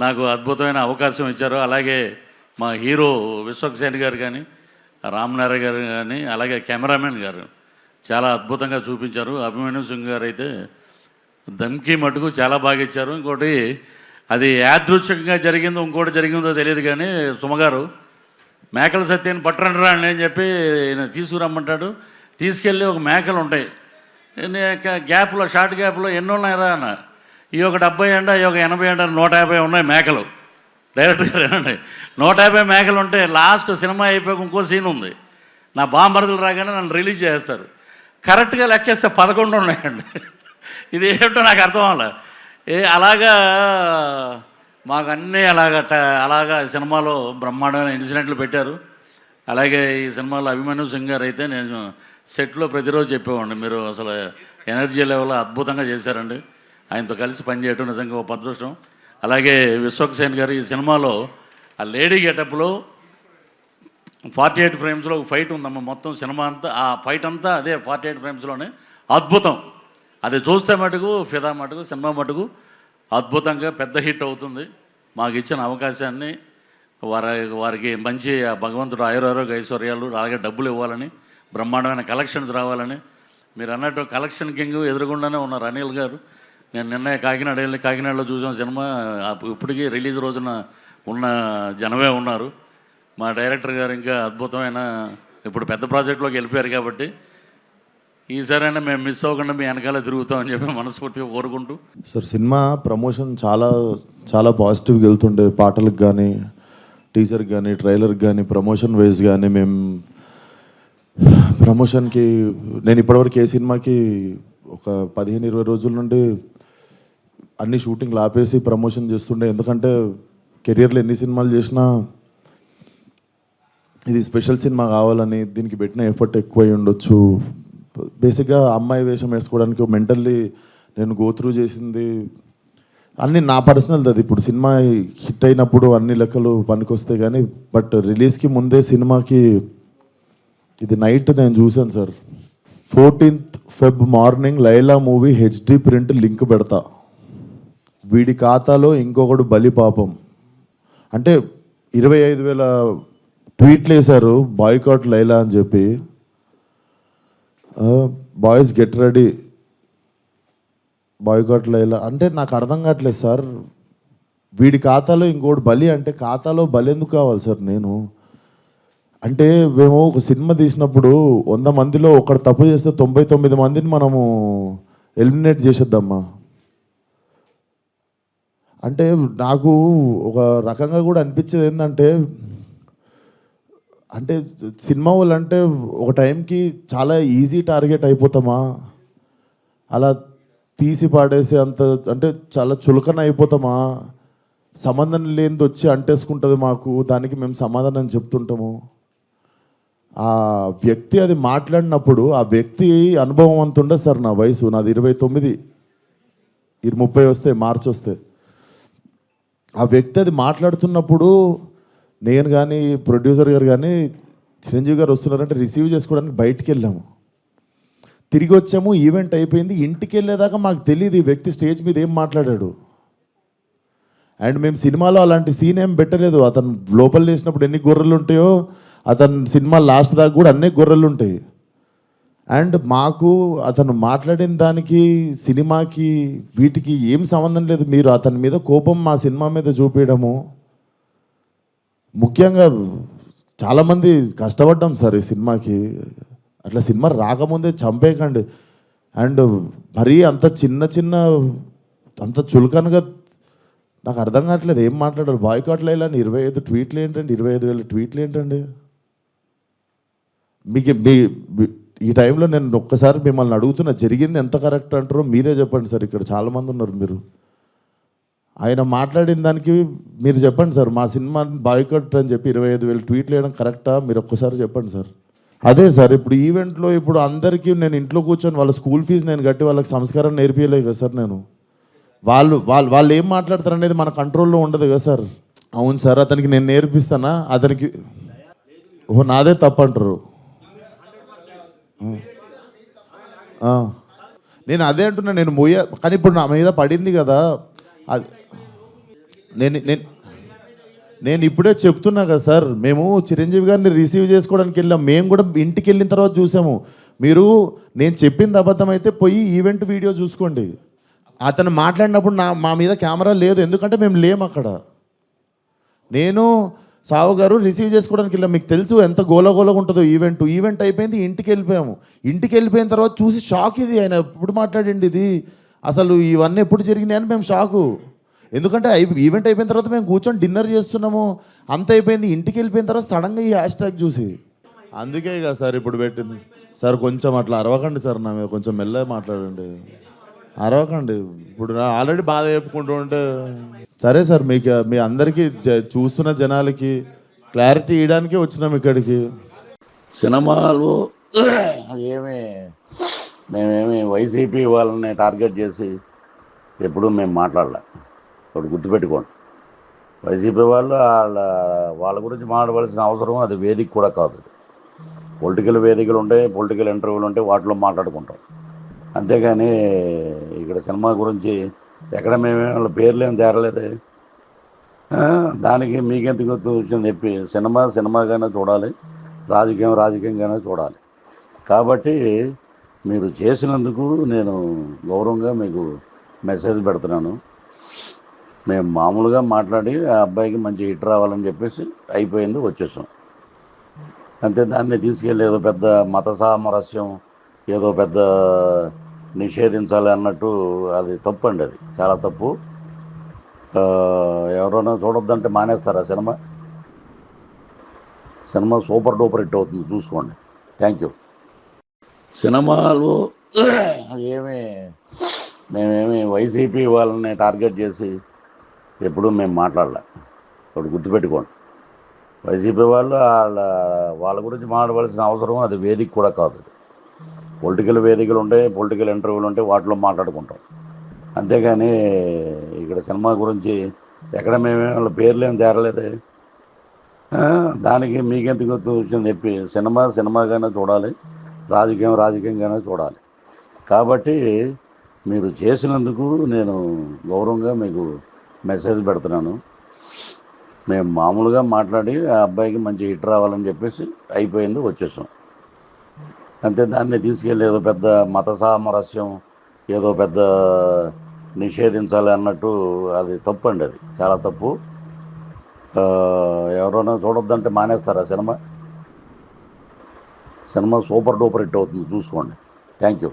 నాకు అద్భుతమైన అవకాశం ఇచ్చారు. అలాగే మా హీరో విశ్వక్సేన్ గారు కానీ రామ్నారాయణ గారు కానీ అలాగే కెమెరామెన్ గారు చాలా అద్భుతంగా చూపించారు. అభిమన్యు సింగ్ గారు అయితే దమ్కి మటుకు చాలా బాగా ఇచ్చారు. ఇంకోటి అది యాదృచ్ఛికంగా జరిగిందో ఇంకోటి జరిగిందో తెలియదు కానీ సుమగారు మేకల సత్యాన్ని పట్టరండి రా అని చెప్పి ఈయన తీసుకురమ్మంటాడు. తీసుకెళ్ళి ఒక మేకలు ఉంటాయి. గ్యాప్లో షార్ట్ గ్యాప్లో ఎన్నో ఉన్నాయి రా అన్న. ఈ ఒక డెబ్బై అండ ఈ ఒక ఎనభై అండ నూట యాభై ఉన్నాయి మేకలు. డైరెక్ట్గా ఏనండి నూట యాభై మేకలు ఉంటే లాస్ట్ సినిమా అయిపోయాక ఇంకో సీన్ ఉంది. నా బాంబరదలు రాగానే నన్ను రిలీజ్ చేస్తారు. కరెక్ట్గా లెక్కేస్తే పదకొండు ఉన్నాయండి. ఇది ఏంటో నాకు అర్థం అవ్వలే. ఏ అలాగా మాకు అన్నీ అలాగ ట- అలాగా సినిమాలో బ్రహ్మాండమైన ఇన్సిడెంట్లు పెట్టారు. అలాగే ఈ సినిమాలో అభిమన్యు సింగ్ గారు అయితే నేను సెట్లో ప్రతిరోజు చెప్పేవాడిని. మీరు అసలు ఎనర్జీ లెవెల్ అద్భుతంగా చేశారండి. ఆయనతో కలిసి పనిచేయడం నిజంగా ఒక అదృష్టం అలాగే విశ్వక్సేన్ గారు ఈ సినిమాలో ఆ లేడీ గెటప్లో ఫార్టీ ఎయిట్ ఫ్రేమ్స్లో ఒక ఫైట్ ఉందమ్మ మొత్తం సినిమా అంతా ఆ ఫైట్ అంతా అదే ఫార్టీ ఎయిట్ ఫ్రేమ్స్లోనే. అద్భుతం. అది చూస్తే మటుకు ఫిదా మటుకు సినిమా మటుకు అద్భుతంగా పెద్ద హిట్ అవుతుంది. మాకు ఇచ్చిన అవకాశాన్ని వారి వారికి మంచి ఆ భగవంతుడు ఆయురారోగ్య ఐశ్వర్యాలు అలాగే డబ్బులు ఇవ్వాలని బ్రహ్మాండమైన కలెక్షన్స్ రావాలని మీరు అన్నట్టు కలెక్షన్ కింగ్ ఎదురుగుండానే ఉన్నారు అనిల్ గారు. నేను నిన్న కాకినాడ వెళ్ళి కాకినాడలో చూసిన సినిమా. ఇప్పటికీ రిలీజ్ రోజున ఉన్న జనమే ఉన్నారు. మా డైరెక్టర్ గారు ఇంకా అద్భుతమైన ఇప్పుడు పెద్ద ప్రాజెక్టులోకి వెళ్ళిపోయారు కాబట్టి ఈసారైనా మేము మిస్ అవ్వకుండా మీ వెనకాల తిరుగుతామని చెప్పి మనస్ఫూర్తిగా కోరుకుంటూ. సార్ సినిమా ప్రమోషన్ చాలా చాలా పాజిటివ్గా వెళ్తుండే. పాటలకు కానీ టీజర్కి కానీ ట్రైలర్కి కానీ ప్రమోషన్ వైజ్ కానీ మేము ప్రమోషన్కి నేను ఇప్పటివరకు ఏ సినిమాకి ఒక పదిహేను ఇరవై రోజుల నుండి అన్ని షూటింగ్లు ఆపేసి ప్రమోషన్ చేస్తుండే. ఎందుకంటే కెరియర్లో ఎన్ని సినిమాలు చేసినా ఇది స్పెషల్ సినిమా కావాలని దీనికి పెట్టిన ఎఫర్ట్ ఎక్కువ అయి ఉండొచ్చు. బేసిక్గా అమ్మాయి వేషం వేసుకోవడానికి మెంటల్లీ నేను గోత్రూ చేసింది. అన్ని నా పర్సనల్ అది. ఇప్పుడు సినిమా హిట్ అయినప్పుడు అన్ని లెక్కలు పనికొస్తాయి కానీ బట్ రిలీజ్కి ముందే సినిమాకి ఇది నైట్ నేను చూశాను sir fourteenth Feb morning Laila movie HD print link పెడతా. వీడి ఖాతాలో ఇంకొకడు బలి పాపం. అంటే ఇరవై ఐదు వేల ట్వీట్లు వేశారు బాయ్కాట్ లైలా అని చెప్పి. Boys get ready boycott Laila. అంటే నాకు అర్థం కావట్లేదు సార్. వీడి ఖాతాలో ఇంకోటి బలి అంటే ఖాతాలో బలి ఎందుకు కావాలి సార్ నేను? అంటే మేము ఒక సినిమా తీసినప్పుడు వంద మందిలో ఒకడు తప్పు చేస్తే తొంభై తొమ్మిది మందిని మనము ఎలిమినేట్ చేసేద్దామా? అంటే నాకు ఒక రకంగా కూడా అనిపించేది ఏంటంటే అంటే సినిమా వాళ్ళు అంటే ఒక టైంకి చాలా ఈజీ టార్గెట్ అయిపోతామా? అలా తీసి పాడేసి అంత అంటే చాలా చులకన అయిపోతామా? సంబంధం లేనిది వచ్చి అంటేసుకుంటుంది మాకు దానికి మేము సమాధానం చెప్తుంటాము. ఆ వ్యక్తి అది మాట్లాడినప్పుడు ఆ వ్యక్తి అనుభవం అంత ఉండదు సార్ నా వయసు నాది ఇరవై తొమ్మిది. ఇరు ముప్పై వస్తే మార్చి వస్తే ఆ వ్యక్తి అది మాట్లాడుతున్నప్పుడు నేను కానీ ప్రొడ్యూసర్ గారు కానీ చిరంజీవి గారు వస్తున్నారంటే రిసీవ్ చేసుకోవడానికి బయటికి వెళ్ళాము. తిరిగి వచ్చాము ఈవెంట్ అయిపోయింది ఇంటికి వెళ్ళేదాకా మాకు తెలియదు ఈ వ్యక్తి స్టేజ్ మీద ఏం మాట్లాడాడు. అండ్ మేము సినిమాలో అలాంటి సీన్ ఏం పెట్టలేదు. అతను లోపల వేసినప్పుడు ఎన్ని గొర్రెలు ఉంటాయో అతను సినిమా లాస్ట్ దాకా కూడా అన్ని గొర్రెలు ఉంటాయి. అండ్ మాకు అతను మాట్లాడిన దానికి సినిమాకి వీటికి ఏం సంబంధం లేదు. మీరు అతని మీద కోపం మా సినిమా మీద చూపించడము. ముఖ్యంగా చాలామంది కష్టపడ్డాం సార్ ఈ సినిమాకి. అట్లా సినిమా రాకముందే చంపేయకండి. అండ్ మరీ అంత చిన్న చిన్న అంత చులకనగా నాకు అర్థం కావట్లేదు. ఏం మాట్లాడారు? బాయ్కాట్లు వెళ్ళాను ఇరవై ఐదు ట్వీట్లు ఏంటండి? ఇరవై ఐదు వేల ట్వీట్లు ఏంటండి? మీకు మీ- ఈ టైంలో నేను ఒక్కసారి మిమ్మల్ని అడుగుతున్నా జరిగింది ఎంత కరెక్ట్ అంటారో మీరే చెప్పండి సార్ ఇక్కడ చాలామంది ఉన్నారు మీరు. ఆయన మాట్లాడిన దానికి మీరు చెప్పండి సార్ మా సినిమా బాయ్కట్ అని చెప్పి ఇరవై ఐదు వేలు ట్వీట్లు వేయడం కరెక్టా? మీరు ఒక్కసారి చెప్పండి సార్. అదే సార్ ఇప్పుడు ఈవెంట్లో ఇప్పుడు అందరికీ నేను ఇంట్లో కూర్చొని వాళ్ళ స్కూల్ ఫీజు నేను కట్టి వాళ్ళకి సంస్కారం నేర్పించలేదు కదా సార్ నేను. వాళ్ళు వాళ్ళు వాళ్ళు ఏం మాట్లాడతారు అనేది మన కంట్రోల్లో ఉండదు కదా సార్. అవును సార్ అతనికి నేను నేర్పిస్తానా? అతనికి ఓ నాదే తప్పు అంటారు నేను అదే అంటున్నా నేను మోయ కానీ ఇప్పుడు నా మీద పడింది కదా అది నేను నేను నేను ఇప్పుడే చెప్తున్నా కదా సార్ మేము చిరంజీవి గారిని రిసీవ్ చేసుకోవడానికి వెళ్ళాం మేము కూడా ఇంటికి వెళ్ళిన తర్వాత చూసాము. మీరు నేను చెప్పింది అబద్ధం అయితే పోయి ఈవెంట్ వీడియో చూసుకోండి. అతను మాట్లాడినప్పుడు నా మా మీద కెమెరా లేదు ఎందుకంటే మేము లేము అక్కడ. నేను సావు గారు రిసీవ్ చేసుకోవడానికి వెళ్ళాం. మీకు తెలుసు ఎంత గోలగోలగా ఉంటుందో ఈవెంట్. ఈవెంట్ అయిపోయింది ఇంటికి వెళ్ళిపోయాము. ఇంటికి వెళ్ళిపోయిన తర్వాత చూసి షాక్ ఇది ఆయన. ఎప్పుడు మాట్లాడండి ఇది? అసలు ఇవన్నీ ఎప్పుడు జరిగినాయి అని మేము షాకు. ఎందుకంటే అయి ఈవెంట్ అయిపోయిన తర్వాత మేము కూర్చొని డిన్నర్ చేస్తున్నాము. అంత అయిపోయింది ఇంటికి వెళ్ళిపోయిన తర్వాత సడన్గా ఈ హ్యాష్ ట్యాగ్ చూసి. అందుకే కదా సార్ ఇప్పుడు పెట్టింది. సార్ కొంచెం అట్లా అరవకండి సార్ నా మీద కొంచెం మెల్లగా మాట్లాడండి. అరవకండి. ఇప్పుడు ఆల్రెడీ బాధ చెప్పుకుంటూ ఉంటే సరే సార్ మీకు మీ అందరికీ చూస్తున్న జనాలకి క్లారిటీ ఇవ్వడానికే వచ్చినాం ఇక్కడికి. సినిమాలు ఏమి మేమేమి వైసీపీ వాళ్ళని టార్గెట్ చేసి ఎప్పుడూ మేము మాట్లాడలే. ఒకటి గుర్తుపెట్టుకోండి. వైసీపీ వాళ్ళు వాళ్ళ వాళ్ళ గురించి మాట్లాడవలసిన అవసరం అది వేదిక కూడా కాదు. పొలిటికల్ వేదికలు ఉంటాయి పొలిటికల్ ఇంటర్వ్యూలు ఉంటాయి వాటిలో మాట్లాడుకుంటాం. అంతేగాని ఇక్కడ సినిమా గురించి ఎక్కడ మేము వాళ్ళ పేర్లు తేరలేదు. దానికి మీకెందుకు వచ్చింది చెప్పి సినిమా సినిమాగానే చూడాలి రాజకీయం రాజకీయంగానే చూడాలి. కాబట్టి మీరు చేసినందుకు నేను గౌరవంగా మీకు మెసేజ్ పెడుతున్నాను. మేము మామూలుగా మాట్లాడి ఆ అబ్బాయికి మంచి హిట్ రావాలని చెప్పేసి అయిపోయింది వచ్చేసాం. అంతే దాన్ని తీసుకెళ్ళి ఏదో పెద్ద మత సామరస్యం ఏదో పెద్ద నిషేధించాలి అన్నట్టు అది తప్పు అండి అది. చాలా తప్పు. ఎవరైనా చూడొద్దంటే మానేస్తారా cinema? Cinema super duper hit అవుతుంది చూసుకోండి. Thank you. సినిమాలు ఏమి మేమేమి వైసీపీ వాళ్ళని టార్గెట్ చేసి ఎప్పుడూ మేము మాట్లాడలే. ఒకటి గుర్తుపెట్టుకోండి. వైసీపీ వాళ్ళు వాళ్ళ వాళ్ళ గురించి మాట్లాడవలసిన అవసరం అది వేదిక కూడా కాదు. పొలిటికల్ వేదికలు ఉంటాయి పొలిటికల్ ఇంటర్వ్యూలు ఉంటాయి వాటిలో మాట్లాడుకుంటాం. అంతేగాని ఇక్కడ సినిమా గురించి ఎక్కడ మేము వాళ్ళ పేర్లు తేరలేదే. దానికి మీకెందుకు వచ్చింది చెప్పి సినిమా సినిమాగానే చూడాలి రాజకీయం రాజకీయంగానే చూడాలి. కాబట్టి మీరు చేసినందుకు నేను గౌరవంగా మీకు మెసేజ్ పెడుతున్నాను. మేము మామూలుగా మాట్లాడి ఆ అబ్బాయికి మంచి హిట్ రావాలని చెప్పేసి అయిపోయింది వచ్చేసాం. అంతే దాన్ని తీసుకెళ్ళి ఏదో పెద్ద మత సామరస్యం ఏదో పెద్ద నిషేధించాలి అన్నట్టు అది తప్పు అండి అది. చాలా తప్పు. ఎవరైనా చూడొద్దంటే మానేస్తారా cinema? Cinema super duper hit అవుతుంది. చూసుకోండి. Thank you.